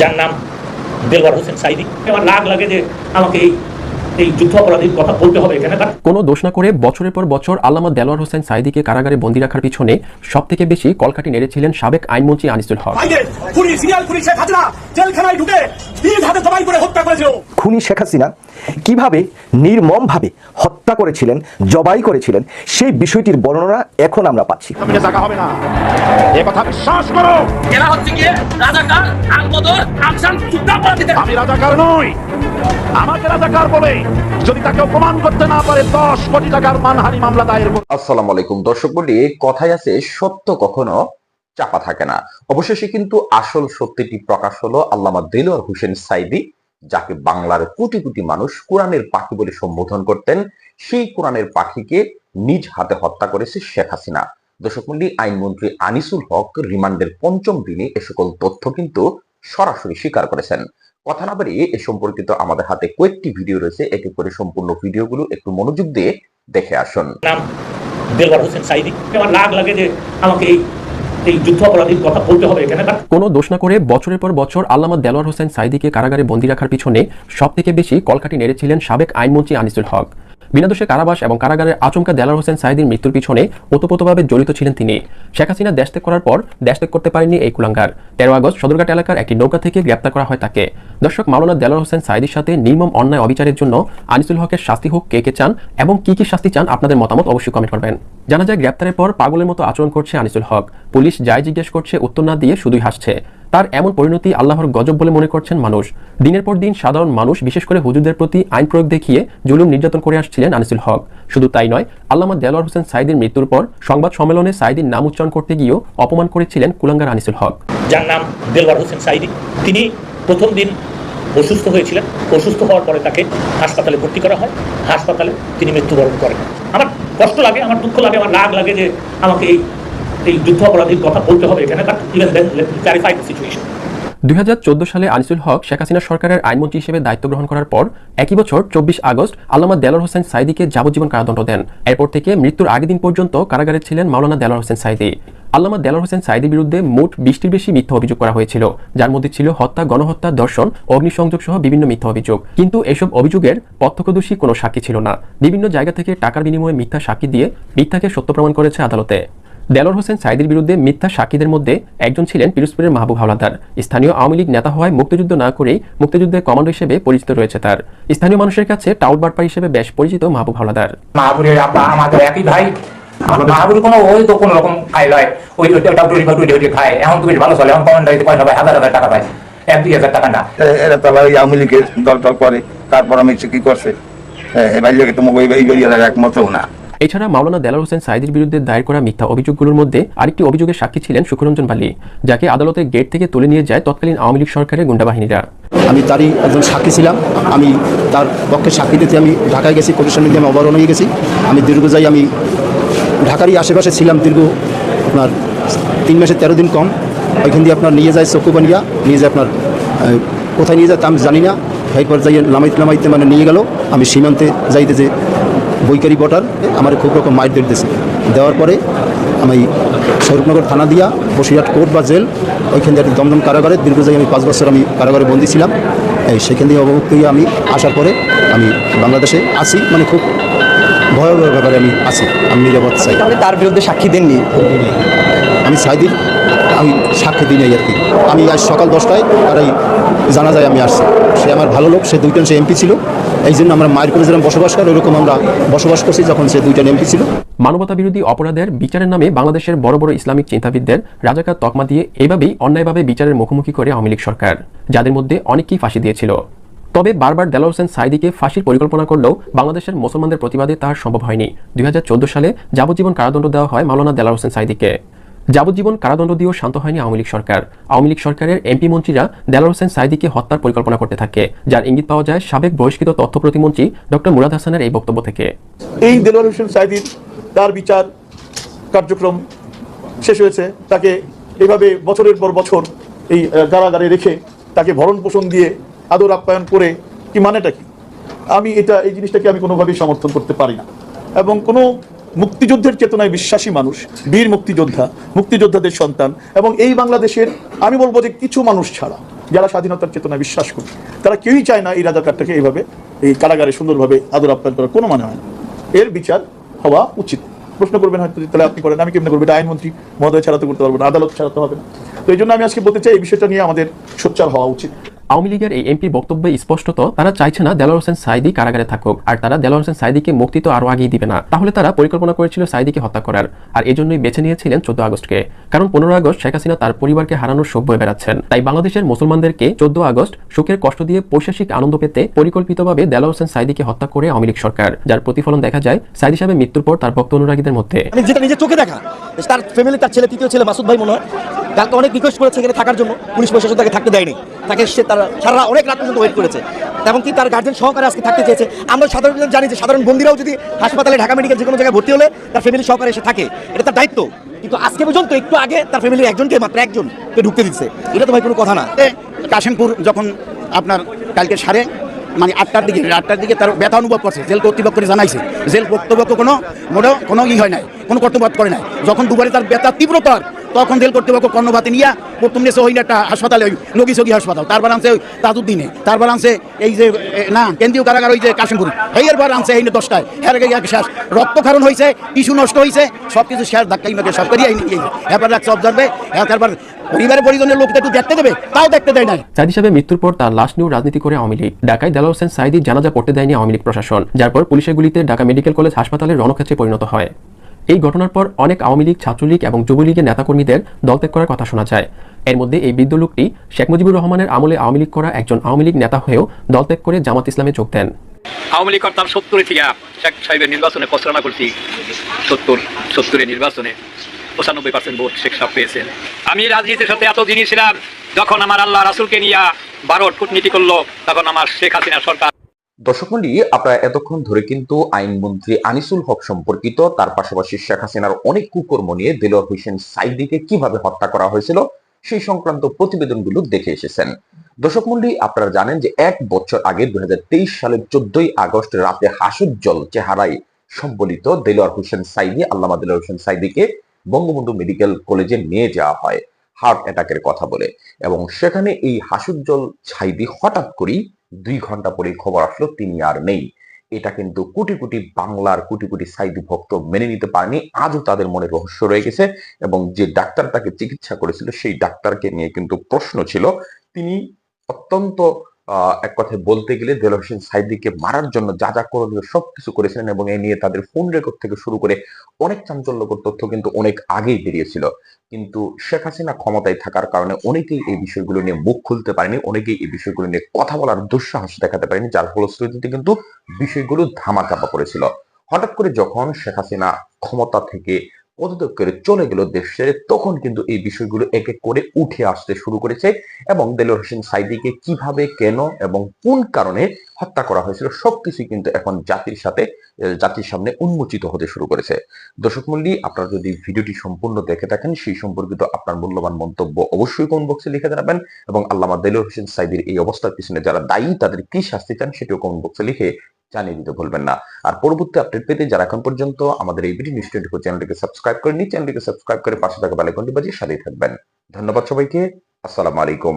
যার নাম দেলওয়ার হোসেন সাইদি। আমার রাগ লাগে যে আমাকে এই এই যুদ্ধ অপরাধীর কথা বলতে হবে এখানে। কোনো দোষ না করে বছরের পর বছর আল্লামা দেলোয়ার হোসেন সাইদিকে কারাগারে বন্দি রাখার পিছনে সব থেকে বেশি কলকাটি নেড়েছিলেন সাবেক আইনমন্ত্রী আনিসুল হক। সিরিয়াল জেলখানায় ঢুকে করে হত্যা করেছিল। খুনি শেখ হাসিনা কীভাবে নির্মমভাবে হত্যা করেছিলেন জবাই করেছিলেন সেই বিষয়টির বর্ণনা এখন আমরা পাচ্ছি। জায়গা হবে না। এ কথা বিশ্বাস করো। এরা হচ্ছে গিয়ে রাজাকার আলবদর আমসান যুদ্ধাপরাধীদের আমি রাজাকার নই। আমাকে রাজাকার বলে যদি তাকে অপমান করতে না পারে দশ কোটি টাকার মানহানি মামলা দায়ের আসসালামু আলাইকুম। দর্শক বলি কথায় আছে সত্য কখনো চাপা থাকে না। অবশেষে কিন্তু আসল সত্যিটি প্রকাশ হলো আল্লামা দিলওয়ার হোসেন সাইদি যাকে বাংলার কোটি কোটি মানুষ কোরআনের পাখি বলে সম্বোধন করতেন, সেই কোরআনের পাখিকে নিজ হাতে হত্যা করেছে শেখ হাসিনা। দর্শক মন্ডলী, আইনমন্ত্রী আনিসুল হক রিমান্ডের পঞ্চম দিনে এ সকল তথ্য কিন্তু সরাসরি স্বীকার করেছেন। কথা না বাড়িয়ে এ সম্পর্কিত আমাদের হাতে কয়েকটি ভিডিও রয়েছে, এক করে সম্পূর্ণ ভিডিওগুলো একটু মনোযোগ দিয়ে দেখে আসুন। দেলওয়ার হোসেন সাইদি আমার রাগ লাগে যে আমাকে এই এই কথা বলতে হবে এখানে কোনো দোষ না করে বছরের পর বছর আল্লামা দেলোয়ার হোসেন সাইদিকে কারাগারে বন্দী রাখার পিছনে সব থেকে বেশি কলকাটি নেড়েছিলেন সাবেক আইনমন্ত্রী আনিসুল হক। বিনা দোষে কারাবাস এবং কারাগারের আচমকা দেলোয়ার হোসেন সাইদির মৃত্যুর পিছনে ওতপ্রোতভাবে জড়িত ছিলেন তিনি। শেখ হাসিনা দেশ ত্যাগ করার পর দেশ ত্যাগ করতে পারেননি এই কুলাঙ্গার। তেরো আগস্ট সদরঘাট এলাকার একটি নৌকা থেকে গ্রেপ্তার করা হয় তাকে। দর্শক, মাওলানা দেলোয়ার হোসেন সাইদির সাথে নির্মম অন্যায় অবিচারের জন্য আনিসুল হকের শাস্তি হোক, কে কে চান এবং কি কি শাস্তি চান আপনাদের মতামত অবশ্যই কমেন্ট করবেন। জানা যায়, গ্রেপ্তারের পর পাগলের মতো আচরণ করছে আনিসুল হক। পুলিশ যাই জিজ্ঞেস করছে, উত্তর না দিয়ে শুধুই হাসছে। তার এমন পরিণতি আল্লাহর গজব বলে মনে করছেন মানুষ। দিনের পর দিন সাধারণ মানুষ, বিশেষ করে হুজুরদের প্রতি আইন প্রয়োগ দেখিয়ে জুলুম নির্যাতন করে আসছিলেন আনিসুল হক। শুধু তাই নয়, আল্লামা দেলোয়ার হোসেন সাইদির মৃত্যুর পর সংবাদ সম্মেলনে সাইদির নাম উচ্চারণ করতে গিয়েও অপমান করেছিলেন কুলাঙ্গার আনিসুল হক। যার নাম দেলওয়ার হোসেন সাইদি তিনি প্রথম দিন অসুস্থ হয়েছিলেন। অসুস্থ হওয়ার পরে তাকে হাসপাতালে ভর্তি করা হয়। হাসপাতালে তিনি মৃত্যুবরণ করেন। আমার কষ্ট লাগে, আমার দুঃখ লাগে, আমার রাগ লাগে যে আমাকে এই এই যুদ্ধ অপরাধীর কথা বলতে হবে এখানে but even then clarify the situation দু হাজার চোদ্দ সালে আনিসুল হক শেখ হাসিনা সরকারের আইনমন্ত্রী হিসেবে দায়িত্ব গ্রহণ করার পর একই বছর চব্বিশ আগস্ট আল্লামা দেলোয়ার হোসেন সাইদিকে যাবজ্জীবন কারাদণ্ড দেন। এরপর থেকে মৃত্যুর আগের দিন পর্যন্ত কারাগারে ছিলেন মাওলানা দেলোয়ার হোসেন সাইদি। আল্লামা দেলোয়ার হোসেন সাইদির বিরুদ্ধে মোট বিশটির বেশি মিথ্যা অভিযোগ করা হয়েছিল, যার মধ্যে ছিল হত্যা, গণহত্যা, দর্শন, অগ্নিসংযোগ সহ বিভিন্ন মিথ্যা অভিযোগ। কিন্তু এসব অভিযোগের প্রত্যক্ষদর্শী কোনো সাক্ষী ছিল না। বিভিন্ন জায়গা থেকে টাকার বিনিময়ে মিথ্যা সাক্ষী দিয়ে মিথ্যাকে সত্য প্রমাণ করেছে আদালতে। দেলোয়ার হোসেন সাইদির বিরুদ্ধে মিথ্যা সাক্ষীদের মধ্যে একজন ছিলেন পিরোজপুরের মাহবুব হাওলাদার। স্থানীয় আওয়ামী লীগ নেতা হওয়ায় মুক্তিযুদ্ধ না করেই মুক্তিযুদ্ধের কমান্ডো হিসেবে পরিচিত রয়েছে তার। স্থানীয় মানুষের কাছে টাউট বাটপার হিসেবে বেশ পরিচিত মাহবুব হাওলাদার। মাহাবুরের আব্বা আমাদের একই ভাই। কোনো ওই তো কোনো রকম খাই লয়। ওই টাউটুরি ফাউটুরি খায়। এখন তো বেশ ভালো চলে। এখন হইতে পয়সা পায় হাজার হাজার টাকা পায়। এক দুই হাজার টাকা না। এরা তো ওই আওয়ামী লীগের দল টল করে। তারপর আমি কি করছে? এবার লোকে তো ওই একমতও না। এছাড়া মাওলানা দেলার হোসেন সাইদির বিরুদ্ধে দায়ের করা মিথ্যা অভিযোগগুলোর মধ্যে আরেকটি অভিযোগের সাক্ষী ছিলেন সুখরঞ্জন বালি, যাকে আদালতের গেট থেকে তুলে নিয়ে যায় তৎকালীন আওয়ামী লীগ সরকারের গুন্ডাবাহিনীরা আমি তারই একজন সাক্ষী ছিলাম। আমি তার পক্ষে সাক্ষী দিতে আমি ঢাকায় গেছি কোটেশন দিয়ে আমি অবরণ হয়ে গেছি। আমি দীর্ঘ যাই আমি ঢাকারই আশেপাশে ছিলাম দীর্ঘ আপনার তিন মাসে তেরো দিন কম। ওইখান দিয়ে আপনার নিয়ে যায় চকুবানিয়া নিয়ে যায় আপনার কোথায় নিয়ে যায় তা আমি জানি না। এরপর যাই লামাইতে লামাইতে মানে নিয়ে গেল। আমি সীমান্তে যাইতে যে বৈকারি বটার, আমার খুব রকম মাইট দিতেছে দেওয়ার পরে আমি স্বরূপনগর থানা দিয়া বসিরহাট কোর্ট বা জেল, ওইখান থেকে দমদম কারাগারে দীর্ঘ জায়গায় আমি পাঁচ বছর আমি কারাগারে বন্দি ছিলাম। এই সেখান থেকে অবমুক্ত হয়ে আমি আসার পরে আমি বাংলাদেশে আসি মানে খুব ভয়াবহ ব্যাপারে আমি আছি, আমি নিরাপদ চাই। তার বিরুদ্ধে সাক্ষী দেননি? আমি সাইদির আমি সাক্ষী দিই নাই আর কি। আমি আজ সকাল দশটায় আর এই জানা যায় আমি আসছি। সে আমার ভালো লোক, সে দুইজন সে এমপি ছিল। এই জন্য আমরা মায়ের করে যেরকম বসবাস করে ওরকম আমরা বসবাস করছি যখন সে দুইজন এমপি ছিল। মানবতা বিরোধী অপরাধের বিচারের নামে বাংলাদেশের বড় বড় ইসলামিক চিন্তাবিদদের রাজাকার তকমা দিয়ে এভাবেই অন্যায়ভাবে বিচারের মুখোমুখি করে আওয়ামী লীগ সরকার, যাদের মধ্যে অনেকেই ফাঁসি দিয়েছিল। তবে বারবার দেলা হোসেন সাইদিকে ফাঁসির পরিকল্পনা করলেও বাংলাদেশের মুসলমানদের প্রতিবাদে তার সম্ভব হয়নি। দুই হাজার চোদ্দ সালে যাবজ্জীবন কারাদণ্ড দেওয়া হয় মাওলানা দেলার হোসেন সাইদিকে। যাবজ্জীবন কারাদণ্ড দিয়েও শান্ত হয়নি আওয়ামী লীগ সরকার। আওয়ামী লীগ সরকারের এমপি মন্ত্রীরা দেলার হোসেন সাইদিকে হত্যার পরিকল্পনা করতে থাকে। যার ইঙ্গিত পাওয়া যায় সাবেক বহিষ্কৃত তথ্য প্রতিমন্ত্রী ডক্টর মুরাদ হাসানের এই বক্তব্য থেকে। এই দেলোয়ার হোসেন সাইদির তার বিচার কার্যক্রম শেষ হয়েছে। তাকে এভাবে বছরের পর বছর এই কারাগারে রেখে তাকে ভরণ পোষণ দিয়ে আদর আপ্যায়ন করে কি মানেটা কি? আমি এটা, এই জিনিসটাকে আমি কোনোভাবেই সমর্থন করতে পারি না। এবং কোনো মুক্তিযুদ্ধের চেতনায় বিশ্বাসী মানুষ, বীর মুক্তিযোদ্ধা, মুক্তিযোদ্ধাদের সন্তান এবং এই বাংলাদেশের, আমি বলব যে কিছু মানুষ ছাড়া, যারা স্বাধীনতার চেতনায় বিশ্বাস করে, তারা কেউই চায় না এই রাজাকারটাকে এইভাবে, এই কারাগারে সুন্দরভাবে আদর আপ্যায়ন করার, কোনো মানে হয় না। এর বিচার হওয়া উচিত। প্রশ্ন করবেন হয়তো তাহলে আপনি করেন, আমি কেমনি করব? এটা আইনমন্ত্রী মহোদয় ছাড়াতে করতে পারব না, আদালত ছাড়াতে হবে না। তো এই জন্য আমি আজকে বলতে চাই, এই বিষয়টা নিয়ে আমাদের সোচ্চার হওয়া উচিত। আওয়ামী লীগের এই এমপি বক্তব্যে স্পষ্টত, তারা চাইছে না দেলোয়ার হোসেন সাইদি কারাগারে থাকুক, আর তারা দেলোয়ার হোসেন সাইদিকে মুক্তি তো আরও আগেই দিবে না। তাহলে তারা পরিকল্পনা করেছিল সাইদিকে হত্যা করার, আর এজন্যই বেছে নিয়েছিলেন চোদ্দ আগস্টকে। কারণ পনেরো আগস্ট শেখ হাসিনা তার পরিবারকে হারানোর সভ্য বেড়াচ্ছেন। তাই বাংলাদেশের মুসলমানদেরকে চোদ্দ আগস্ট সুখের কষ্ট দিয়ে পৈশাসিক আনন্দ পেতে পরিকল্পিতভাবে দেলোয়ার হোসেন সাইদিকে হত্যা করে আওয়ামী লীগ সরকার, যার প্রতিফলন দেখা যায় সাইদি সাহেবের মৃত্যুর পর তার ভক্ত অনুরাগীদের মধ্যে। যেটা নিজের চোখে দেখা, তার ফ্যামিলি তার ছেলে, তৃতীয় ছেলে মাসুদ ভাই মনে হয়। তাকে অনেক রিকোয়েস্ট করেছে এখানে থাকার জন্য। পুলিশ প্রশাসন তাকে থাকতে দেয়নি। তাকে সে তারা সারা অনেক রাত পর্যন্ত ওয়েট করেছে। এমনকি তার গার্জেন সহকারে আজকে থাকতে চেয়েছে? আমরা সাধারণ জানি যে সাধারণ বন্দিরাও যদি হাসপাতালে, ঢাকা মেডিকেল যে কোনো জায়গায় ভর্তি হলে তার ফ্যামিলি সহকারে এসে থাকে। এটা তার দায়িত্ব। কিন্তু আজকে পর্যন্ত একটু আগে তার ফ্যামিলির একজনকে, মাত্র একজনকে ঢুকতে দিচ্ছে। এটা তো ভাই কোনো কথা না। কাশিমপুর যখন আপনার কালকে সাড়ে মানে আটটার দিকে আটটার দিকে তার ব্যথা অনুভব করছে। জেল কর্তৃপক্ষকে জানাইছে। জেল কর্তৃপক্ষ কোনো মোটেও কোনো ই হয় নাই, কোনো কর্তব্য করে নাই। যখন দুবারে তার ব্যথা তীব্রতর তখন জেল কর্তৃপক্ষ কর্ণভাতে নিয়ে, প্রথম নিয়েছে ওই একটা হাসপাতালে ওই নগি সগি হাসপাতাল তারপর আনছে ওই তাজুদ্দিনে তারপর আনছে এই যে না, কেন্দ্রীয় কারাগার ওই যে কাশিমপুর এই এরপর আনছে এই দশটায়, হেরে গিয়ে শেষ, রক্তক্ষরণ হয়েছে টিস্যু নষ্ট হয়েছে সব কিছু শেষ, ধাক্কা ইমাকে সব করিয়ে এরপর রাখছে অবজার্ভে তারপর পরিবারের পরিজনের লোক একটু দেখতে দেবে, তাও দেখতে দেয় নাই। সাইদি সাহেবের মৃত্যুর পর তার লাশ নিয়েও রাজনীতি করে আওয়ামী লীগ। ঢাকায় দেলোয়ার হোসেন সাইদির জানাজা পড়তে দেয়নি আওয়ামী লীগ প্রশাসন। যার পর পুলিশের গুলিতে ঢাকা মেডিকেল কলেজ হাসপাতালের রণক্ষেত্রে পরিণত হয়। এই ঘটনার পর অনেক আওয়ামী লীগ, ছাত্রলীগ এবং যুবলীগের নেতাকর্মীদের দলত্যাগ করার কথা শোনা যায়। এর মধ্যে এই বৃদ্ধ লোকটি শেখ মুজিবুর রহমানের আমলে আওয়ামী লীগ করা একজন আওয়ামী লীগ নেতা হয়েও দলত্যাগ করে জামাত ইসলামে যোগ দেন। আওয়ামী লীগ করতাম সত্তরে থেকে শেখ সাহেবের নির্বাচনে প্রচারণা করছি। সত্তর, সত্তরের নির্বাচনে পঁচানব্বই পার্সেন্ট ভোট শেখ সাহেব পেয়েছেন। আমি রাজনীতির সাথে এত দিনই ছিলাম, যখন আমার আল্লাহ রাসুলকে নিয়ে ভারত কূটনীতি করল, তখন আমার শেখ হাসিনা সরকার দর্শক মন্ডলী, আপনারা এতক্ষণ ধরে কিন্তু আইনমন্ত্রী আনিসুল হক সম্পর্কিত, তার পাশাপাশি শেখ হাসিনার অনেক কুকর্ম নিয়ে দেলোয়ার হোসেন সাইদিকে কীভাবে হত্যা করা হয়েছিল, সেই সংক্রান্ত প্রতিবেদনগুলো দেখে এসেছেন। দর্শক মন্ডলী, আপনারা জানেন যে এক বছর আগে দুই সালের চোদ্দই আগস্ট রাতে হাসুজ্জ্বল চেহারায় সম্বলিত দেলোয়ার হোসেন সাইদি, আল্লামা দেলোয়ার হোসেন সাইদিকে বঙ্গবন্ধু মেডিকেল কলেজে নিয়ে যাওয়া হয়, হার্ট অ্যাটাকের কথা বলে। এবং সেখানে এই হাসুজ্জ্বল সাইদি হঠাৎ করেই দুই ঘণ্টা পরে খবর আসলো, তিনি আর নেই। এটা কিন্তু কোটি কোটি বাংলার কোটি কোটি সাইদি ভক্ত মেনে নিতে পারেনি। আজও তাদের মনে রহস্য রয়ে গেছে এবং যে ডাক্তার তাকে চিকিৎসা করেছিল, সেই ডাক্তারকে নিয়ে কিন্তু প্রশ্ন ছিল। তিনি অত্যন্ত এক কথায় বলতে গেলে দেল হোসেন সাইদিকে মারার জন্য যা যা করণীয় সবকিছু করেছিলেন এবং এ নিয়ে তাদের ফোন রেকর্ড থেকে শুরু করে অনেক চাঞ্চল্যকর তথ্য কিন্তু অনেক আগেই বেরিয়েছিল। কিন্তু শেখ হাসিনা ক্ষমতায় থাকার কারণে অনেকেই এই বিষয়গুলো নিয়ে মুখ খুলতে পারেনি, অনেকেই এই বিষয়গুলো নিয়ে কথা বলার দুঃসাহস দেখাতে পারেনি, যার ফলশ্রুতিতে কিন্তু বিষয়গুলো ধামাচাপা পড়েছিল। হঠাৎ করে যখন শেখ হাসিনা ক্ষমতা থেকে করে চলে গেল দেশ ছেড়ে তখন কিন্তু এই বিষয়গুলো এক এক করে উঠে আসতে শুরু করেছে এবং দেলোয়ার হোসেন সাইদিকে কীভাবে, কেন এবং কোন কারণে হত্যা করা হয়েছিল সবকিছু কিন্তু এখন জাতির সাথে জাতির সামনে উন্মোচিত হতে শুরু করেছে। দর্শক মন্ডলী আপনারা যদি ভিডিওটি সম্পূর্ণ দেখে থাকেন, সেই সম্পর্কিত আপনার মূল্যবান মন্তব্য অবশ্যই কমেন্ট বক্সে লিখে জানাবেন এবং আল্লামা দেলোয়ার হোসেন সাইদির এই অবস্থার পিছনে যারা দায়ী, তাদের কি শাস্তি চান, সেটিও কমেন্ট বক্সে লিখে জানিয়ে দিতে ভুলবেন না। আর পরবর্তী আপডেট পেতে যারা এখন পর্যন্ত আমাদের এই ভিডিও নিউজ টোয়েন্টি চ্যানেলটিকে সাবস্ক্রাইব করেনি চ্যানেলটিকে সাবস্ক্রাইব করে পাশে থাকা বেলাইকনটি বাজিয়ে সাথেই থাকবেন। ধন্যবাদ সবাইকে, আসসালাম আলাইকুম।